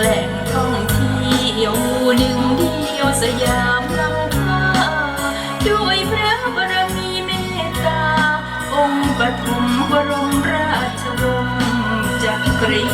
แหล่งท่องเที่ยวหนึ่งเดียวสยามลำพาด้วยพระบารมีเมตตา องค์ปฐมบรมราชวงศ์จักรี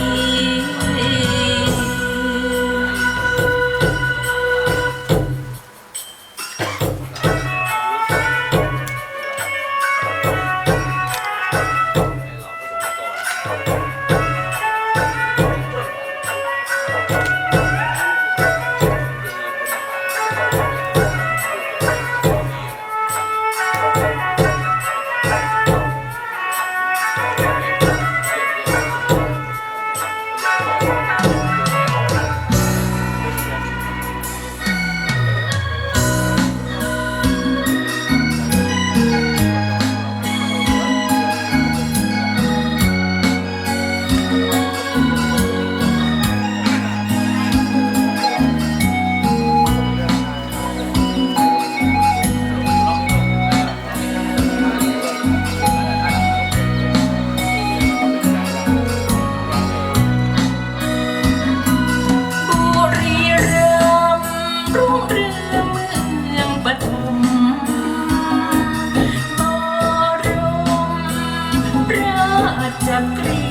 ราชกรี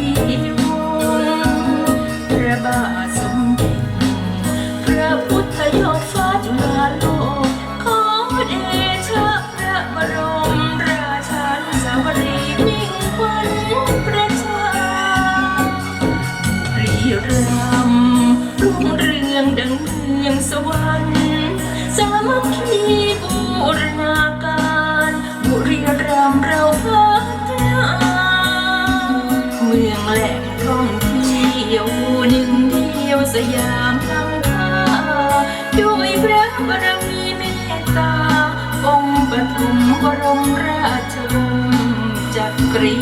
วงศ์พระบาทสมเด็จพระพุทธยอดฟ้าจุฬาโลกขอเดชะพระบรมราชานุสาวรีย์มิ่งขวัญประชารีรำรุ่งเรืองดังเมืองสวรรค์ ยามคำค่าด้วยพระบารมีเมตตา องค์ปฐมบรมราชวงศ์จักรี